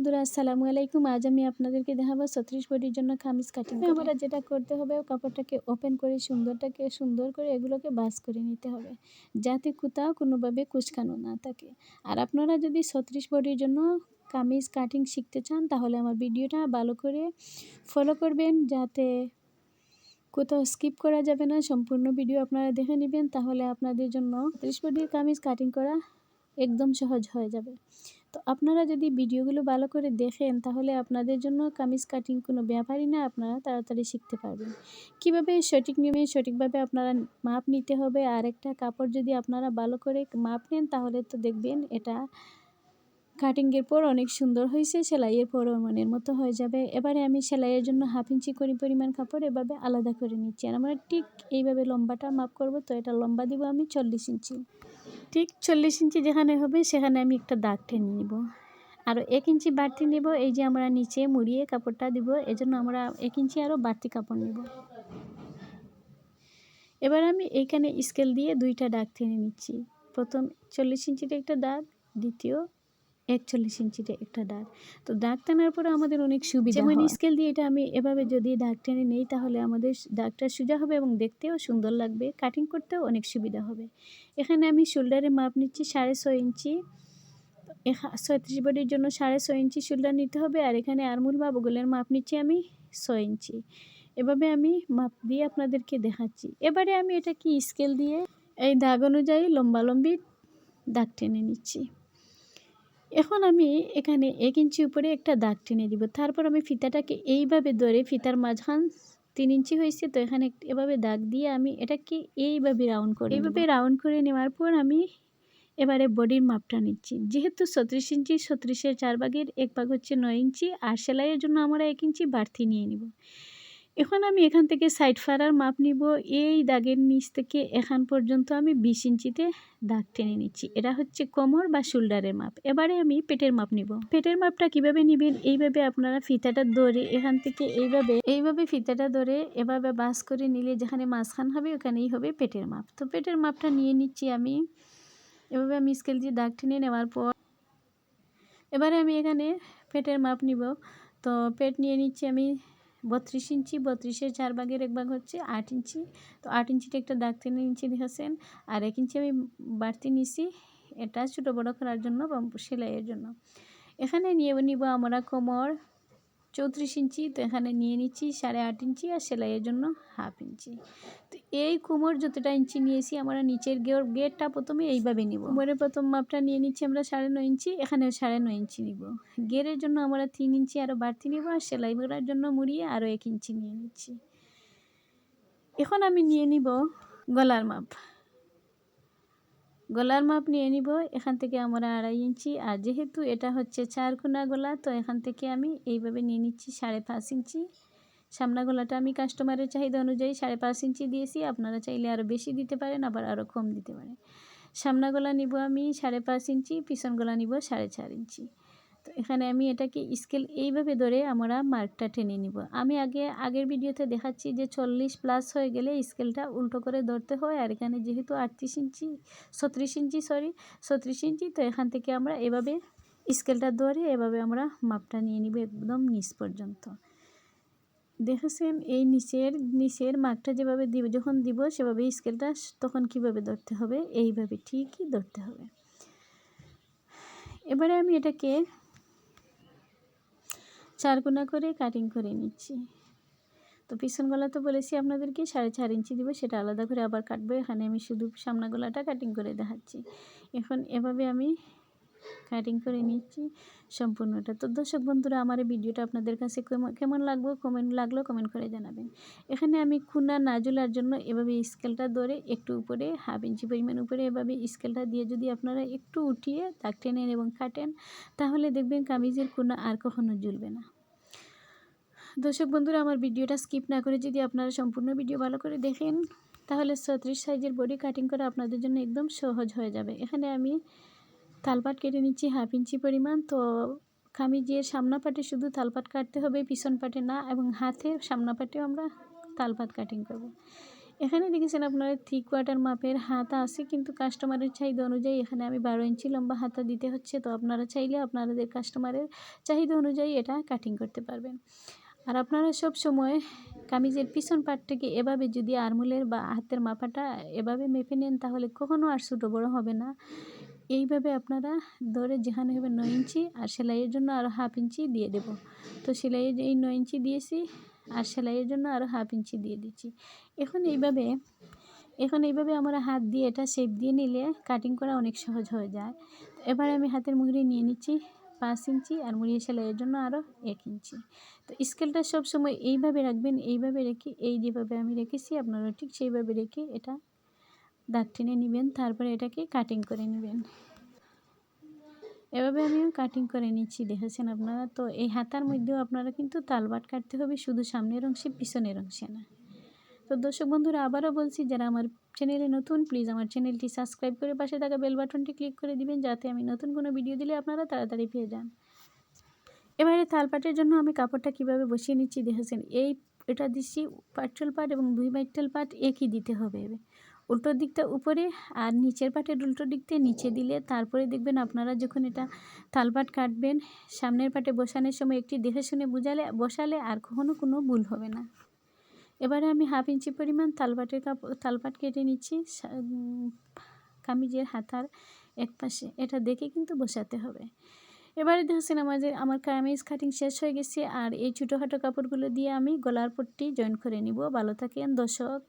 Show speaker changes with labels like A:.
A: বন্ধুরা আসসালামু আলাইকুম। আজ আমি আপনাদেরকে দেখাবো ছত্রিশ বডির জন্য খামিজ কাটিং আমরা যেটা করতে হবে কাপড়টাকে ওপেন করে সুন্দরটাকে সুন্দর করে এগুলোকে বাস করে নিতে হবে যাতে কোথাও কোনোভাবে কুচকানো না থাকে। আর আপনারা যদি ছত্রিশ বডির জন্য কামিজ কাটিং শিখতে চান তাহলে আমার ভিডিওটা ভালো করে ফলো করবেন যাতে কোথাও স্কিপ করা যাবে না। সম্পূর্ণ ভিডিও আপনারা দেখে নেবেন তাহলে আপনাদের জন্য ত্রিশ বডির কামিজ কাটিং করা একদম সহজ হয়ে যাবে। তো আপনারা যদি ভিডিওগুলো ভালো করে দেখেন, তাহলে আপনাদের জন্য কামিজ কাটিং কোনো ব্যাপারই না, আপনারা তাড়াতাড়ি শিখতে পারবেন। কীভাবে সঠিক নিয়মে সঠিকভাবে আপনারা মাপ নিতে হবে? আর একটা কাপড় যদি আপনারা ভালো করে মাপ নেন, তাহলে তো দেখবেন এটা কাটিংয়ের পর অনেক সুন্দর হয়েছে, সেলাইয়ের পরও মনের মতো হয়ে যাবে। এবারে আমি সেলাইয়ের জন্য হাফ ইঞ্চি করি পরিমাণ কাপড়, এভাবে আলাদা করে নিচ্ছি। আর আমরা ঠিক এইভাবে লম্বাটা মাপ করব, তো এটা লম্বা দিব আমি চল্লিশ ইঞ্চি। ঠিক চল্লিশ ইঞ্চি যেখানে হবে, সেখানে আমি একটা দাগ টেনে নিব। আরও এক ইঞ্চি বাড়তি নেব, এই যে আমরা নিচে মুড়িয়ে কাপড়টা দিব, এজন্য আমরা এক ইঞ্চি আরও বাড়তি কাপড় নেব। এবার আমি এইখানে স্কেল দিয়ে দুইটা দাগ টেনে নিচ্ছি। প্রথম চল্লিশ ইঞ্চিতে একটা দাগ, দ্বিতীয় একচল্লিশ ইঞ্চিতে একটা দাগ। তো দাগ টানার পরে আমাদের অনেক সুবিধা যেমন স্কেল দিয়ে এটা আমি এভাবে যদি দাগ টেনে নেই তাহলে আমাদের দাগটা সোজা হবে এবং দেখতেও সুন্দর লাগবে। কাটিং করতেও অনেক সুবিধা হবে। এখানে আমি শোল্ডারে মাপ নিচ্ছি সাড়ে ছয় ইঞ্চি। ছয়ত্রিশ বডির জন্য সাড়ে ছয় ইঞ্চি শোল্ডার নিতে হবে আর এখানে আরমুল বা বগলের মাপ নিচ্ছি আমি ছয় ইঞ্চি। এভাবে আমি মাপ দিয়ে আপনাদেরকে দেখাচ্ছি। এবারে আমি এটা কি স্কেল দিয়ে এই দাগ অনুযায়ী লম্বালম্বি দাগ টেনে নিচ্ছি। এখন আমি এখানে এক ইঞ্চি উপরে একটা দাগ টেনে দিব। তারপর আমি ফিতাটাকে এইভাবে ধরে ফিতার মাঝখান তিন ইঞ্চি হয়েছে, তো এখানে এভাবে দাগ দিয়ে আমি এটাকে এইভাবে রাউন্ড করি এইভাবে রাউন্ড করে নেওয়ার পর আমি এবারে বডির মাপটা নিচ্ছি। যেহেতু ছত্রিশ ইঞ্চি, ছত্রিশের চার ভাগের এক ভাগ হচ্ছে নয় ইঞ্চি, আর সেলাইয়ের জন্য আমরা এক ইঞ্চি বাড়তি নিয়ে নিব। এখন আমি এখান থেকে সাইড ফারার মাপ নিব। এই দাগের নিচ থেকে এখান পর্যন্ত আমি বিশ ইঞ্চিতে দাগ টেনে নিচ্ছি। এটা হচ্ছে কোমর বা শোল্ডারের মাপ। এবারে আমি পেটের মাপ নিব। পেটের মাপটা কীভাবে নেবেন? এইভাবে আপনারা ফিতাটা ধরে এখান থেকে এইভাবে এইভাবে ফিতাটা ধরে এভাবে বাস করে নিলে যেখানে মাঝখান হবে ওখানেই হবে পেটের মাপ। তো পেটের মাপটা নিয়ে নিচ্ছি আমি। এভাবে আমি স্কেল দিয়ে দাগ টেনে নেওয়ার পর এবারে আমি এখানে পেটের মাপ নিব। তো পেট নিয়ে নিচ্ছি আমি বত্রিশ ইঞ্চি, বত্রিশের চার ভাগের এক ভাগ হচ্ছে আট ইঞ্চি। তো আট ইঞ্চিটা একটা দাগ তিন ইঞ্চি দেখেছেন আর এক ইঞ্চি আমি বাড়তি নিছি। এটা ছোটো বড়ো করার জন্য বা সেলাইয়ের জন্য। এখানে নিয়ে নিব আমরা কোমর। চৌত্রিশ ইঞ্চি, তো এখানে নিয়ে নিচ্ছি সাড়ে আট ইঞ্চি আর সেলাইয়ের জন্য হাফ ইঞ্চি। তো এই কোমর যতটা ইঞ্চি নিয়েছি, আমরা নিচের গের গেটটা প্রথমে এইভাবে নিব। কোমরের প্রথম মাপটা নিয়ে নিচ্ছি আমরা সাড়ে নয় ইঞ্চি, এখানে সাড়ে নয় ইঞ্চি নিব। গেরের জন্য আমরা তিন ইঞ্চি আরও বাড়তি নিব আর সেলাই করার জন্য মুড়িয়ে আরও এক ইঞ্চি নিয়ে নিচ্ছি। এখন আমি নিয়ে নিব গলার মাপ। গলার মাপ নিয়ে নিব। এখান থেকে আমরা আড়াই ইঞ্চি। আর যেহেতু এটা হচ্ছে চার কোনা গলা, তো এখান থেকে আমি এইভাবে নিয়ে নিচ্ছি সাড়ে পাঁচ ইঞ্চি। সামনা গলাটা আমি কাস্টমারের চাহিদা অনুযায়ী সাড়ে পাঁচ ইঞ্চি দিয়েছি। আপনারা চাইলে আরও বেশি দিতে পারেন, আবার আরও কম দিতে পারেন। সামনা গলা নিব আমি সাড়ে পাঁচ ইঞ্চি, পিছন গলা নিব সাড়ে চার ইঞ্চি। তো এখানে আমি এটাকে স্কেল এইভাবে ধরে আমরা মার্কটা টেনে নিব। আমি আগে, আগের ভিডিওতে দেখাচ্ছি যে চল্লিশ প্লাস হয়ে গেলে স্কেলটা উল্টো করে ধরতে হয় আর এখানে যেহেতু আটত্রিশ ইঞ্চি, ছত্রিশ ইঞ্চি সরি ছত্রিশ ইঞ্চি, তো এখান থেকে আমরা এভাবে স্কেলটা ধরে এভাবে আমরা মাপটা নিয়ে নিব একদম নিচ পর্যন্ত। দেখেছেন? এই নিচের নিচের মার্কটা যেভাবে দিব, যখন দিব সেভাবে স্কেলটা তখন কীভাবে ধরতে হবে? এইভাবে ঠিকই ধরতে হবে। এবারে আমি এটাকে চার গুণা করে কাটিং করে নিচ্ছি। তো পিছন গলা তো বলেছি আপনাদেরকে সাড়ে চার ইঞ্চি দিব, সেটা আলাদা করে আবার কাটবো। এখানে আমি শুধু সামনা গলাটা কাটিং করে দেখাচ্ছি। এখন এভাবে আমি কাটিং করে নিচ্ছি। সম্পূর্ণটা। তো দর্শক বন্ধুরা, আমার এই ভিডিওটা আপনাদের কাছে কেমন লাগবে কমেন্ট লাগল কমেন্ট করে জানাবেন। এখানে আমি খুনা নাজুলার জন্য এভাবে স্কেলটা ধরে একটু উপরে হাফ ইঞ্চি পরিমাণ উপরে এভাবে স্কেলটা দিয়ে যদি আপনারা একটু উঠিয়ে দাগ টেনেন এবং কাটেন, তাহলে দেখবেন কামিজের খুনা আর কখনো ঝুলবে না। দর্শক বন্ধুরা, আমার ভিডিওটা স্কিপ না করে যদি আপনারা সম্পূর্ণ ভিডিও ভালো করে দেখেন, তাহলে ছত্রিশ সাইজের বডি কাটিং করা আপনাদের জন্য একদম সহজ হয়ে যাবে। এখানে আমি তালপাট কেটে নিচ্ছি হাফ ইঞ্চি পরিমাণ। তো কামিজের সামনা পাটে শুধু তালপাট কাটতে হবে, পিছন পাটে না, এবং হাতে সামনা পাটেও আমরা তালপাট কাটিং করব। এখানে দেখেছেন আপনারা থ্রি কোয়ার্টার মাপের হাতা আছে, কিন্তু কাস্টমারের চাহিদা অনুযায়ী এখানে আমি বারো ইঞ্চি লম্বা হাতা দিতে হচ্ছে। তো আপনারা চাইলে আপনাদের কাস্টমারের চাহিদা অনুযায়ী এটা কাটিং করতে পারবেন। আর আপনারা সব সময় কামিজের পিছন পাটটাকে এভাবে যদি আরমুলের বা হাতের মাপাটা এভাবে মেপে নেন, তাহলে কখনও আর ছোটো বড়ো হবে না। এইভাবে আপনারা ধরে যেখানে হবে নয় ইঞ্চি আর সেলাইয়ের জন্য আরও হাফ ইঞ্চি দিয়ে দেব। তো সেলাইয়ের এই নয় ইঞ্চি দিয়েছি আর সেলাইয়ের জন্য আরও হাফ ইঞ্চি দিয়ে দিচ্ছি। এখন এইভাবে এখন এইভাবে আমরা হাত দিয়ে এটা শেপ দিয়ে নিলে কাটিং করা অনেক সহজ হয়ে যায়। এবার আমি হাতের মুহুরি নিয়ে নিচ্ছি পাঁচ ইঞ্চি আর মুড়িয়ে সেলাইয়ের জন্য আরও এক ইঞ্চি। তো স্কেলটা সব সময় এইভাবে রাখবেন, এইভাবে রেখে, এই যেভাবে আমি রেখেছি আপনারা ঠিক সেইভাবে রেখে এটা দাগ টেনে নেবেন, তারপরে এটাকে কাটিং করে নেবেন। এভাবে আমিও কাটিং করে নিচ্ছি, দেখেছেন আপনারা? তো এই হাতার মধ্যেও আপনারা কিন্তু তালবাট কাটতে হবে, শুধু সামনের অংশে, পিছনের অংশে না। তো দর্শক বন্ধুরা, আবারও বলছি, যারা আমার চ্যানেলে নতুন প্লিজ আমার চ্যানেলটি সাবস্ক্রাইব করে পাশে থাকা বেল বাটনটি ক্লিক করে দিবেন, যাতে আমি নতুন কোনো ভিডিও দিলে আপনারা তাড়াতাড়ি পেয়ে যান। এবারে তালপাটের জন্য আমি কাপড়টা কীভাবে বসিয়ে নিচ্ছি, দেখেছেন? এই, এটা দিচ্ছি পাটল পাট এবং দুই বাইটাল পাট একই দিতে হবে উল্টোর দিকটা উপরে আর নিচের পাটের উল্টো দিকতে নিচে দিলে তারপরে দেখবেন আপনারা যখন এটা তালপাট কাটবেন, সামনের পাটে বসানোর সময় একটি দেখে শুনে বুঝালে, বসালে আর কখনও কোনো ভুল হবে না। এবারে আমি হাফ ইঞ্চি পরিমাণ তালপাটের কাপড় তালপাট কেটে নিচ্ছি কামিজের হাতার এক পাশে। এটা দেখে কিন্তু বসাতে হবে। এবারে দেখছেন আমাদের আমার কামিজ কাটিং শেষ হয়ে গেছে আর এই ছোটোখাটো কাপড়গুলো দিয়ে আমি গলার পট্টি জয়েন করে নিব। ভালো থাকেন দর্শক।